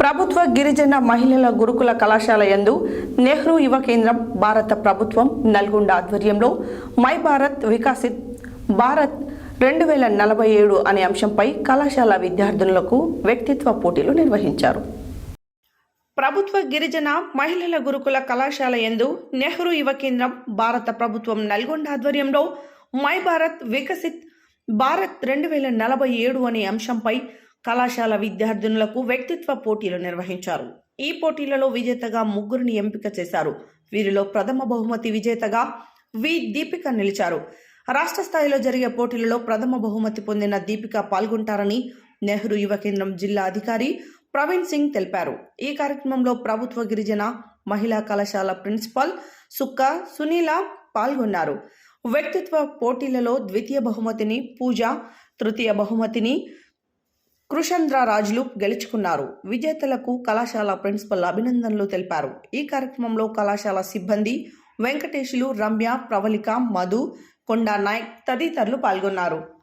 ప్రభుత్వ గిరిజన మహిళల గురుకుల కళాశాల యందు నెహ్రూ యువ కేంద్రం భారత ప్రభుత్వం నల్గొండ ఆధ్వర్యంలో మై భారత్ వికాసిత్ భారత్ రెండు వేల నలభై ఏడు అనే అంశంపై కళాశాల విద్యార్థులకు వ్యక్తిత్వ పోటీలు నిర్వహించారు. ప్రభుత్వ గిరిజన మహిళల గురుకుల కళాశాల యందు నెహ్రూ యువ కేంద్రం భారత ప్రభుత్వం నల్గొండ ఆధ్వర్యంలో మై భారత్ వికసిత్ భారత్ రెండు వేల నలభై ఏడు అనే అంశంపై కళాశాల విద్యార్థినులకు వ్యక్తిత్వ పోటీలు నిర్వహించారు. ఈ పోటీలలో విజేతగా ముగ్గురిని ఎంపిక చేశారు. వీరిలో ప్రథమ బహుమతి విజేతగా వి. దీపిక నిలిచారు. రాష్ట్ర స్థాయిలో జరిగే పోటీలలో ప్రథమ బహుమతి పొందిన దీపిక పాల్గొంటారని నెహ్రూ యువ కేంద్రం జిల్లా అధికారి ప్రవీణ్ సింగ్ తెలిపారు. ఈ కార్యక్రమంలో ప్రభుత్వ గిరిజన మహిళా కళాశాల ప్రిన్సిపాల్ సుక్క సునీల పాల్గొన్నారు. వ్యక్తిత్వ పోటీలలో ద్వితీయ బహుమతిని పూజ తృతీయ బహుమతిని కృషంద్ర రాజులు గెలుచుకున్నారు. విజేతలకు కళాశాల ప్రిన్సిపల్ అభినందనలు తెలిపారు. ఈ కార్యక్రమంలో కళాశాల సిబ్బంది వెంకటేశులు రమ్య ప్రవళిక మధు కొండా నాయక్ తదితరులు పాల్గొన్నారు.